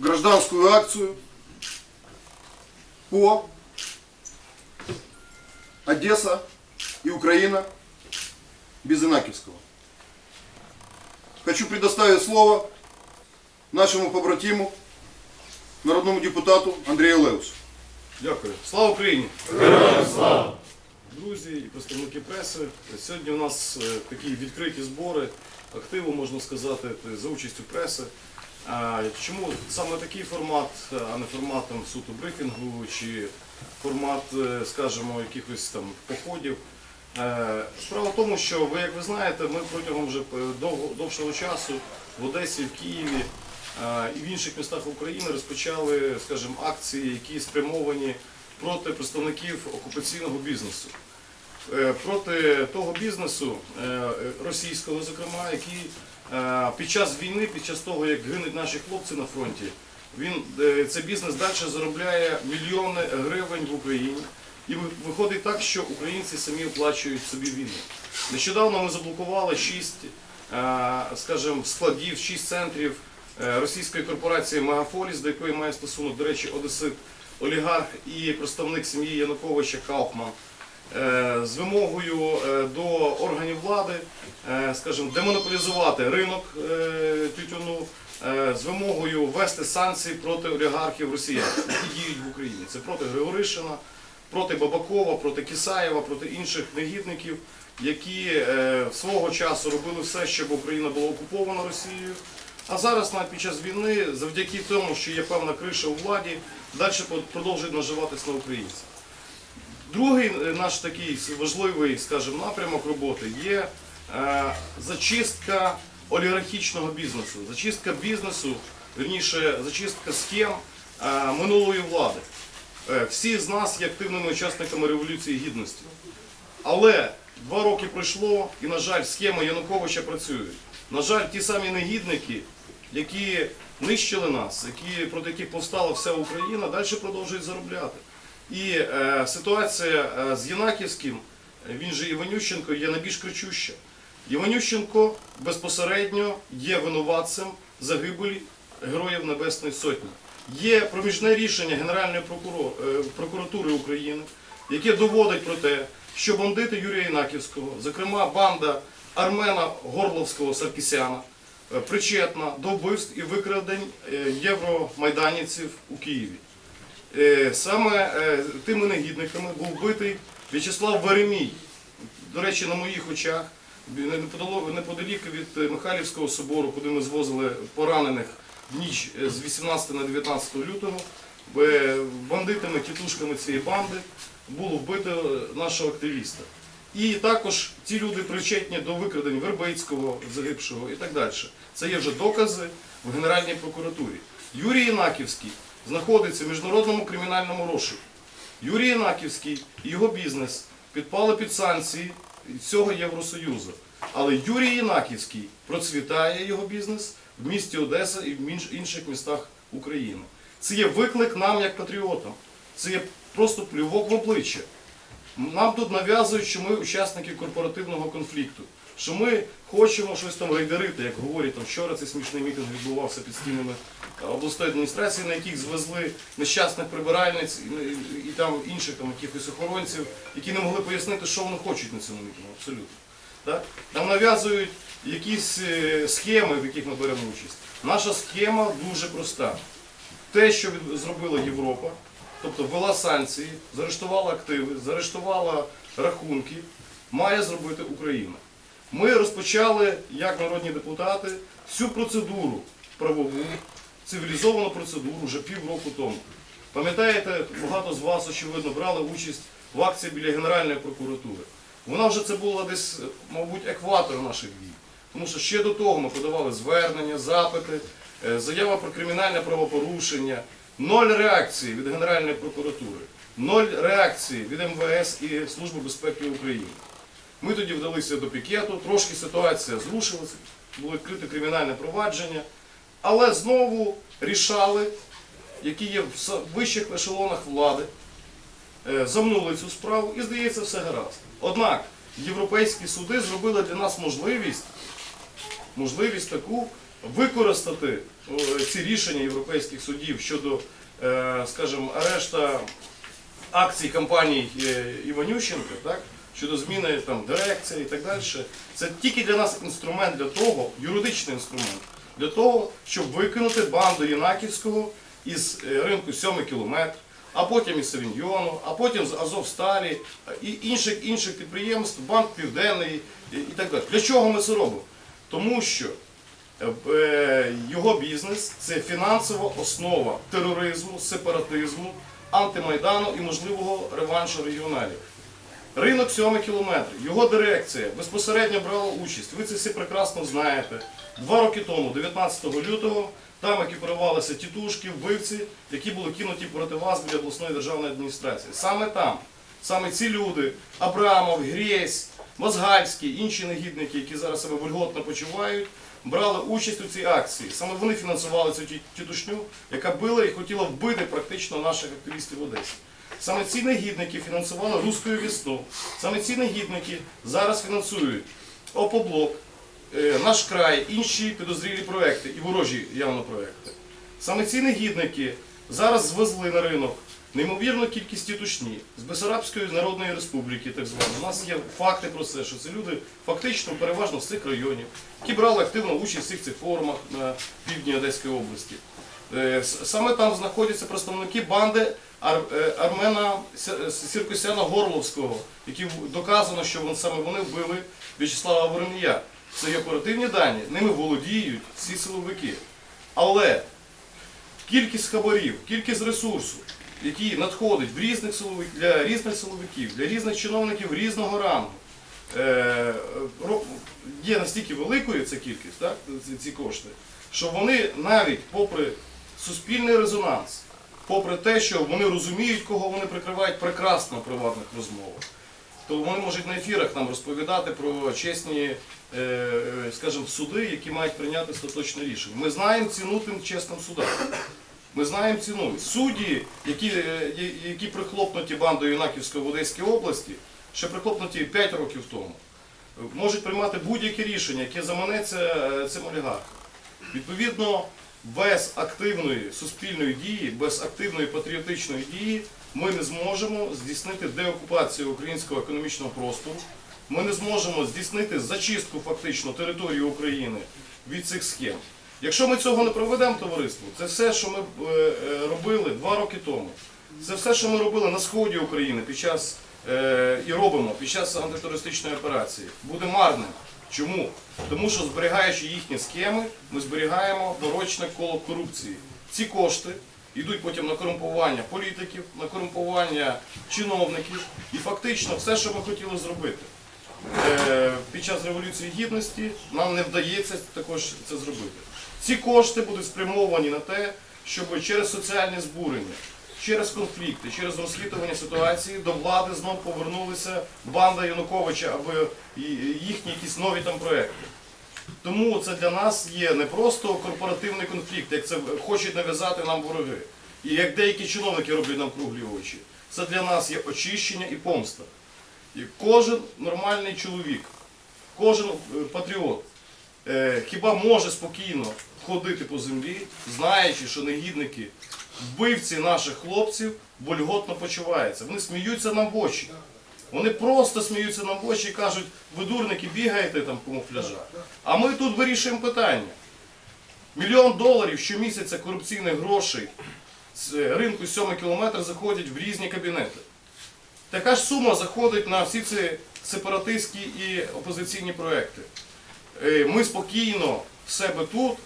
гражданскую акцию по Одесса и Украина без Инаківського. Хочу предоставить слово нашему побратиму, народному депутату Андрею Леусу. Дякую. Слава Україні! Героям слава! Друзі і представники преси. Сьогодні у нас е, такі відкриті збори, активу, можна сказати, за участю преси. Чому саме такий формат, а не форматом суто брифінгу чи формат, е, скажімо, якихось там походів? Е, Справа в тому, що ви, як ви знаєте, ми протягом вже довго, довшого часу в Одесі, в Києві е, і в інших містах України розпочали, скажімо, акції, які спрямовані проти представників окупаційного бізнесу. Проти того бізнесу, російського, зокрема, який під час війни, під час того, як гинуть наші хлопці на фронті, він е, цей бізнес далі заробляє мільйони гривень в Україні. І виходить так, що українці самі оплачують собі війну. Нещодавно ми заблокували шість, е, скажімо, складів, шість центрів е, російської корпорації Мегафоліс, до якої має стосунок, до речі, Одесит, олігарх і представник сім'ї Януковича Кауфман. Е, з вимогою е, до органів влади, е, скажімо, демонополізувати ринок тютюну, з вимогою ввести санкції проти олігархів росіян, які діють в Україні. Це проти Григоришина, проти Бабакова, проти Кисаєва, проти інших негідників, які свого часу робили все, щоб Україна була окупована Росією. А зараз навіть під час війни, завдяки тому, що є певна криша у владі, далі продовжують наживатись на українцях. Другий е, наш такий важливий, скажімо, напрямок роботи є е, зачистка олігархічного бізнесу, зачистка бізнесу, верніше, зачистка схем е, минулої влади. Всі з нас є активними учасниками Революції Гідності. Але два роки пройшло, і, на жаль, схеми Януковича працюють. На жаль, ті самі негідники, які нищили нас, які, проти яких повстала вся Україна, далі продовжують заробляти. І е, ситуація е, з Янаківським, е, він же Іванющенко, є найбільш кричуща. Іванющенко безпосередньо є винуватцем загибелі Героїв Небесної Сотні. Є проміжне рішення Генеральної е, прокуратури України, яке доводить про те, що бандити Юрія Інаківського, зокрема банда Армена Горловського Саркісяна, е, причетна до вбивств і викрадень євромайданівців у Києві. Е, Саме е, тими негідниками був вбитий В'ячеслав Веремій, до речі, на моїх очах, неподалік від Михайлівського собору, куди ми звозили поранених в ніч е, з 18 на 19 лютого, бандитами, тітушками цієї банди було вбито нашого активіста. І також ці люди причетні до викрадень Вербицького загибшого і так далі. Це є вже докази в Генеральній прокуратурі. Юрій Інаківський знаходиться в міжнародному кримінальному розшуку. Юрій Інаківський і його бізнес підпали під санкції цього Євросоюзу. Але Юрій Інаківський процвітає його бізнес в місті Одеса і в інших містах України. Це є виклик нам як патріотам. Це є просто плювок в обличчя. Нам тут нав'язують, що ми учасники корпоративного конфлікту, що ми хочемо щось там рейдерити, як говорять там вчора цей смішний мітинг відбувався під стінами е, обласної адміністрації, на яких звезли нещасних прибиральниць і, і- і там інших там якихось охоронців, які не могли пояснити, що вони хочуть на цьому мітингу. Абсолютно. Так? Нам нав'язують якісь е, схеми, в яких ми беремо участь. Наша схема дуже проста. Те, що зробила Європа, тобто ввела санкції, заарештувала активи, заарештувала рахунки, має зробити Україна. Ми розпочали, як народні депутати, всю процедуру правову, цивілізовану процедуру вже півроку тому. Пам'ятаєте, багато з вас, очевидно, брали участь в акції біля Генеральної прокуратури. Вона вже це була десь, мабуть, екватор наших дій. Тому що ще до того ми подавали звернення, запити, е, заява про кримінальне правопорушення, ноль реакції від Генеральної прокуратури, ноль реакції від МВС і Служби безпеки України. Ми тоді вдалися до пікету, трошки ситуація зрушилася, було відкрите кримінальне провадження, але знову рішали, які є в вищих ешелонах влади, е, замнули цю справу і, здається, все гаразд. Однак європейські суди зробили для нас можливість, таку, використати е, ці рішення європейських судів щодо, е, скажімо, арешта акцій компаній е, Іванющенка, так, щодо зміни там, дирекції і так далі, це тільки для нас інструмент для того, юридичний інструмент, для того, щоб викинути банду Єнаківського із е, ринку 7 кілометр, а потім із Савіньйону, а потім з Азовсталі і інших інших підприємств, Банк Південний і, так далі. Для чого ми це робимо? Тому що е, його бізнес це фінансова основа тероризму, сепаратизму, антимайдану і можливого реваншу регіоналів. Ринок 7 кілометрів, його дирекція безпосередньо брала участь. Ви це всі прекрасно знаєте. Два роки тому, 19 лютого, там екіпірувалися тітушки, вбивці, які були кинуті проти вас біля обласної державної адміністрації. Саме там, саме ці люди, Абрамов, Грєсь, Мозгальський, інші негідники, які зараз себе вольготно почувають, брали участь у цій акції. Саме вони фінансували цю тітушню, яка била і хотіла вбити практично наших активістів в Одесі. Саме ці негідники фінансували руську весну. Саме ці негідники зараз фінансують Опоблок, е, наш край, інші підозрілі проекти і ворожі явно проекти. Саме ці негідники зараз звезли на ринок неймовірну кількість тітушні з Бесарабської Народної Республіки, так звано. У нас є факти про це, що це люди фактично переважно з цих районів, які брали активну участь в всіх цих форумах на півдні Одеської області. Е, Саме там знаходяться представники банди Армена Сі- Сіркосяна Горловського, які доказано, що саме вони вбили В'ячеслава Воронія. Це є оперативні дані, ними володіють всі силовики. Але кількість хабарів, кількість ресурсу, які надходить в різних силовик, для різних силовиків, для різних чиновників різного рангу, е, є настільки великою ця кількість, так, ці кошти, що вони навіть попри суспільний резонанс, попри те, що вони розуміють, кого вони прикривають прекрасно в приватних розмовах, то вони можуть на ефірах нам розповідати про чесні, е, е, скажімо, суди, які мають прийняти остаточне рішення. Ми знаємо ціну тим чесним судам. Ми знаємо ціну. Судді, які, е, які прихлопнуті бандою Юнаківської в Одеській області, ще прихлопнуті 5 років тому, можуть приймати будь-яке рішення, яке заманеться цим олігархам. Відповідно, без активної суспільної дії, без активної патріотичної дії ми не зможемо здійснити деокупацію українського економічного простору. Ми не зможемо здійснити зачистку фактично території України від цих схем. Якщо ми цього не проведемо, товариство, це все, що ми е, е, робили два роки тому. Це все, що ми робили на сході України під час е, і робимо під час антитерористичної операції, буде марним. Чому? Тому що зберігаючи їхні схеми, ми зберігаємо порочне коло корупції. Ці кошти йдуть потім на корумпування політиків, на корумпування чиновників і фактично все, що ми хотіли зробити. Е, Під час Революції Гідності нам не вдається також це зробити. Ці кошти будуть спрямовані на те, щоб через соціальні збурення, через конфлікти, через розхитування ситуації до влади знов повернулися банда Януковича або їхні якісь нові там проекти. Тому це для нас є не просто корпоративний конфлікт, як це хочуть нав'язати нам вороги. І як деякі чиновники роблять нам круглі очі. Це для нас є очищення і помста. І кожен нормальний чоловік, кожен е, патріот е, хіба може спокійно ходити по землі, знаючи, що негідники, вбивці наших хлопців вольготно почуваються. Вони сміються нам в очі. Вони просто сміються нам в очі і кажуть, ви дурники бігаєте там в камуфляжах. А ми тут вирішуємо питання. Мільйон доларів щомісяця корупційних грошей з е, ринку 7 кілометр заходять в різні кабінети. Така ж сума заходить на всі ці сепаратистські і опозиційні проекти. Е, Ми спокійно в себе тут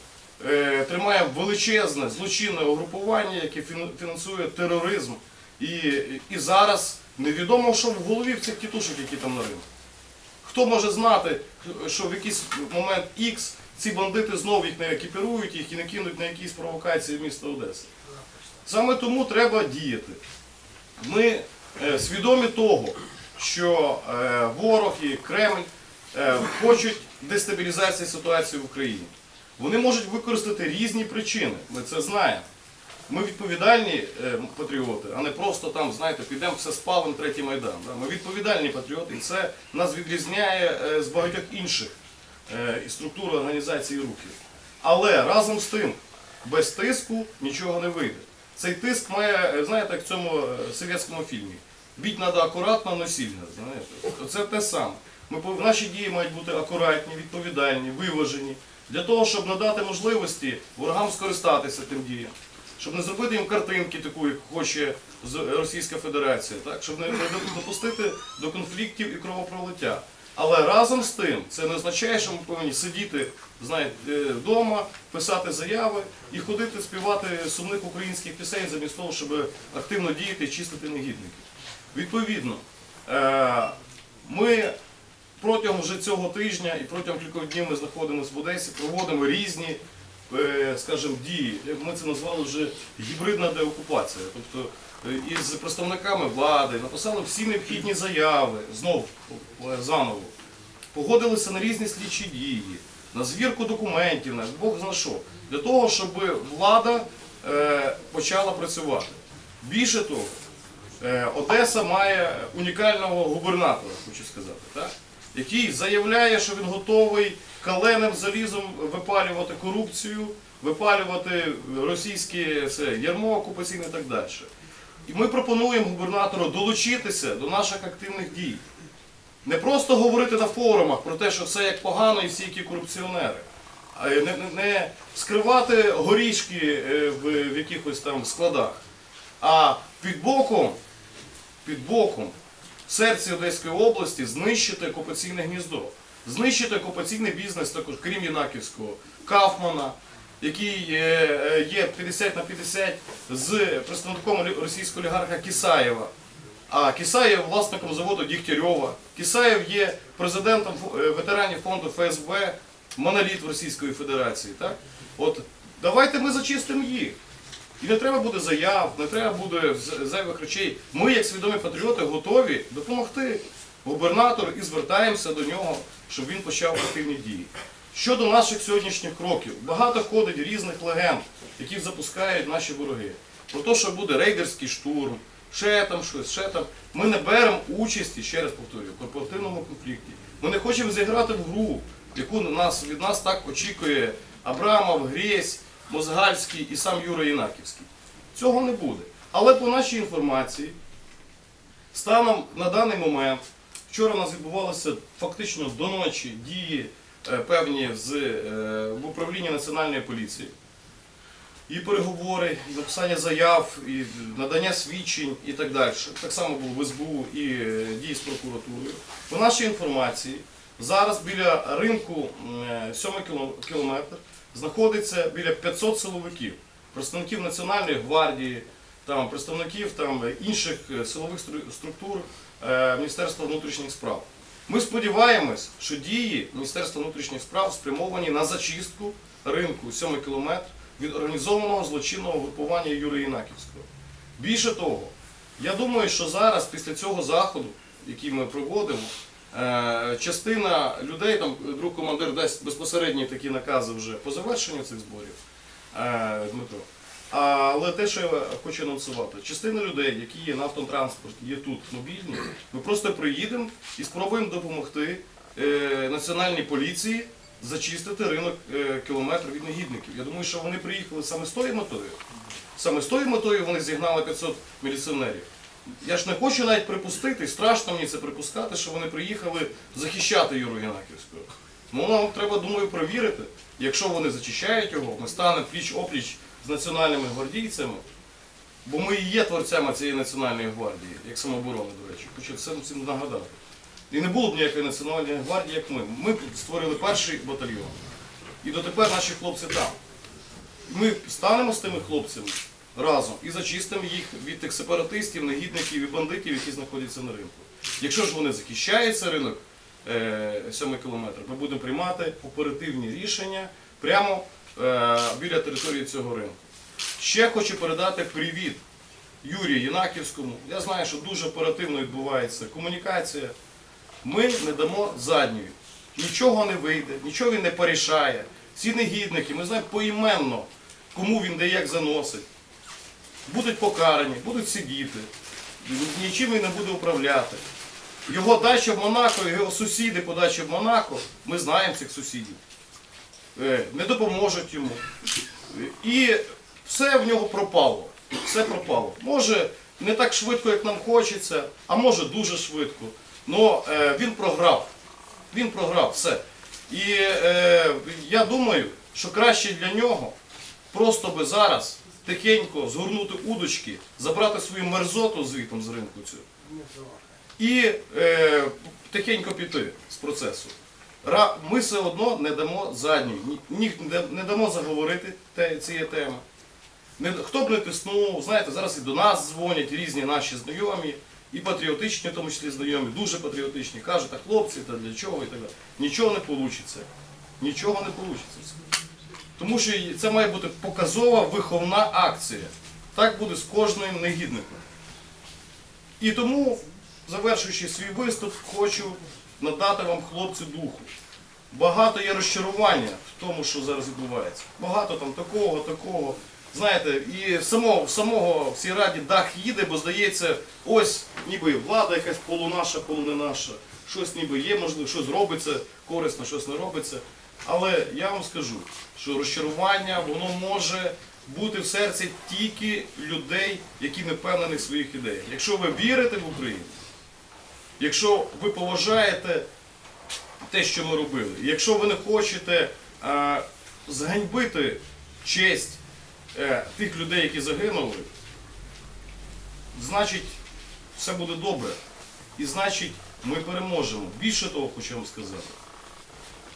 е, тримаємо величезне злочинне угрупування, яке фінансує тероризм. І, і зараз невідомо, що в голові в цих тітушок, які там на ринку. Хто може знати, що в якийсь момент X ці бандити знову їх не екіпірують, їх і не кинуть на якісь провокації в місто Одеси. Саме тому треба діяти. Ми е, свідомі того, що е, ворог і Кремль е, хочуть дестабілізації ситуації в Україні. Вони можуть використати різні причини, ми це знаємо. Ми відповідальні е, патріоти, а не просто там, знаєте, підемо все спалим третій майдан. Ми відповідальні патріоти, і це нас відрізняє е, з багатьох інших е, структур організацій і рухів. Але разом з тим, без тиску нічого не вийде. Цей тиск має, знаєте, як в цьому совєтському фільмі. Біть треба акуратно, но сильно. Знаєте? Це те саме. Наші дії мають бути акуратні, відповідальні, виважені, для того, щоб надати можливості ворогам скористатися тим діям, щоб не зробити їм картинки таку, як хоче Російська Федерація, так? щоб не допустити до конфліктів і кровопролиття. Але разом з тим це не означає, що ми повинні сидіти знаєте, вдома, писати заяви і ходити співати сумних українських пісень замість того, щоб активно діяти і чистити негідників. Відповідно, е, ми протягом вже цього тижня і протягом кількох днів ми знаходимося в Одесі, проводимо різні, е, скажімо, дії. Ми це назвали вже гібридна деокупація. Тобто е, із представниками влади написали всі необхідні заяви, знов е, заново. Погодилися на різні слідчі дії, на звірку документів, на Бог зна що, для того, щоб влада почала працювати. Більше того, Одеса має унікального губернатора, хочу сказати, так? Який заявляє, що він готовий каленим залізом випалювати корупцію, випалювати російське ярмо окупаційне і так далі. І ми пропонуємо губернатору долучитися до наших активних дій. Не просто говорити на форумах про те, що все як погано і всі які корупціонери, а не, не, не скривати горішки е, в, в якихось там складах, а під боком, під боком серці Одеської області знищити окупаційне гніздо, знищити окупаційний бізнес також, крім Єнаківського, Кафмана, який е, е, є 50 на 50 з представником російського олігарха Кісаєва. А Кисаєв власником заводу Дігтярьова. Кисаєв є президентом е, ветеранів фонду ФСБ, моноліт в Російської Федерації. Давайте ми зачистимо їх. І не треба буде заяв, не треба буде зайвих речей. Ми, як свідомі патріоти, готові допомогти губернатору і звертаємося до нього, щоб він почав активні дії. Щодо наших сьогоднішніх кроків, багато ходить різних легенд, які запускають наші вороги. Про те, що буде рейдерський штурм, ще там щось, ще там. Ми не беремо участі, ще раз повторюю, в корпоративному конфлікті. Ми не хочемо зіграти в гру, яку від нас так очікує Абрамов, Грєсь, Мозгальський і сам Юра Єнаківський. Цього не буде. Але по нашій інформації, станом на даний момент, вчора у нас відбувалися фактично до ночі дії е, певні з, е, в управлінні Національної поліції. І переговори, і написання заяв, і надання свідчень і так далі. Так само було в СБУ і е, дії з прокуратурою. По нашій інформації, зараз біля ринку м, 7 кілометр знаходиться біля 500 силовиків, представників Національної гвардії, там, представників там, інших е, силових структур е, Міністерства внутрішніх справ. Ми сподіваємось, що дії Міністерства внутрішніх справ спрямовані на зачистку ринку 7 кілометр від організованого злочинного групування Юрія Єнаківського. Більше того, я думаю, що зараз, після цього заходу, який ми проводимо, частина людей, там друг командир дасть безпосередні такі накази вже по завершенню цих зборів, е, Дмитро. Але те, що я хочу анонсувати, частина людей, які є на автотранспорті, є тут мобільні, ми просто приїдемо і спробуємо допомогти е, національній поліції зачистити ринок е, кілометр від негідників. Я думаю, що вони приїхали саме з тою метою. Саме з тою метою вони зігнали 500 міліціонерів. Я ж не хочу навіть припустити, страшно мені це припускати, що вони приїхали захищати Юру Янаківського. Ну, нам треба, думаю, провірити. Якщо вони зачищають його, ми станемо пліч-опліч з національними гвардійцями, бо ми і є творцями цієї національної гвардії, як самооборони, до речі. Хочу всім нагадати. І не було б ніякої національної гвардії, як ми. Ми створили перший батальйон. І дотепер наші хлопці там. Ми станемо з тими хлопцями разом і зачистимо їх від тих сепаратистів, негідників і бандитів, які знаходяться на ринку. Якщо ж вони захищають цей ринок е, 7 кілометр, ми будемо приймати оперативні рішення прямо е, біля території цього ринку. Ще хочу передати привіт Юрію Єнаківському. Я знаю, що дуже оперативно відбувається комунікація. Ми не дамо задньої. Нічого не вийде, нічого він не порішає. Ці негідники, ми знаємо поіменно, кому він де як заносить. Будуть покарані, будуть сидіти, нічим він не буде управляти. Його дача в Монако, його сусіди по дачі в Монако, ми знаємо цих сусідів. е, не допоможуть йому. І все в нього пропало. Все пропало. Може, не так швидко, як нам хочеться, а може дуже швидко. Але він програв. Він програв все. І е, я думаю, що краще для нього просто би зараз тихенько згорнути удочки, забрати свою мерзоту звітом з ринку цю і е, тихенько піти з процесу. Ми все одно не дамо задньої, ні, не дамо заговорити те, цієї теми. Не, хто б не тиснув, знаєте, зараз і до нас дзвонять різні наші знайомі, і патріотичні, в тому числі знайомі, дуже патріотичні, кажуть, а хлопці, та для чого і так далі. Нічого не вийде. Нічого не вийде. Тому що це має бути показова виховна акція. Так буде з кожним негідником. І тому, завершуючи свій виступ, хочу надати вам хлопцю духу. Багато є розчарування в тому, що зараз відбувається. Багато там такого, такого. Знаєте, і самого, самого в цій раді дах їде, бо здається, ось ніби влада якась полунаша, полуне наша. Щось ніби є, можливо, щось робиться корисно, щось не робиться. Але я вам скажу, що розчарування воно може бути в серці тільки людей, які не впевнені в своїх ідеях. Якщо ви вірите в Україну, якщо ви поважаєте те, що ми робили, якщо ви не хочете е, зганьбити честь е, тих людей, які загинули, значить все буде добре. І значить ми переможемо. Більше того, хочу вам сказати.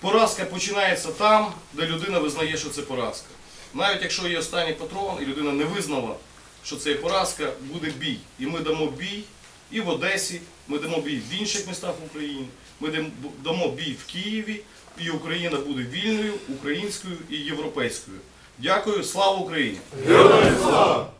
Поразка починається там, де людина визнає, що це поразка. Навіть якщо є останній патрон, і людина не визнала, що це є поразка, буде бій. І ми дамо бій і в Одесі, ми дамо бій в інших містах України, ми дамо бій в Києві, і Україна буде вільною, українською і європейською. Дякую, слава Україні! Героям слава!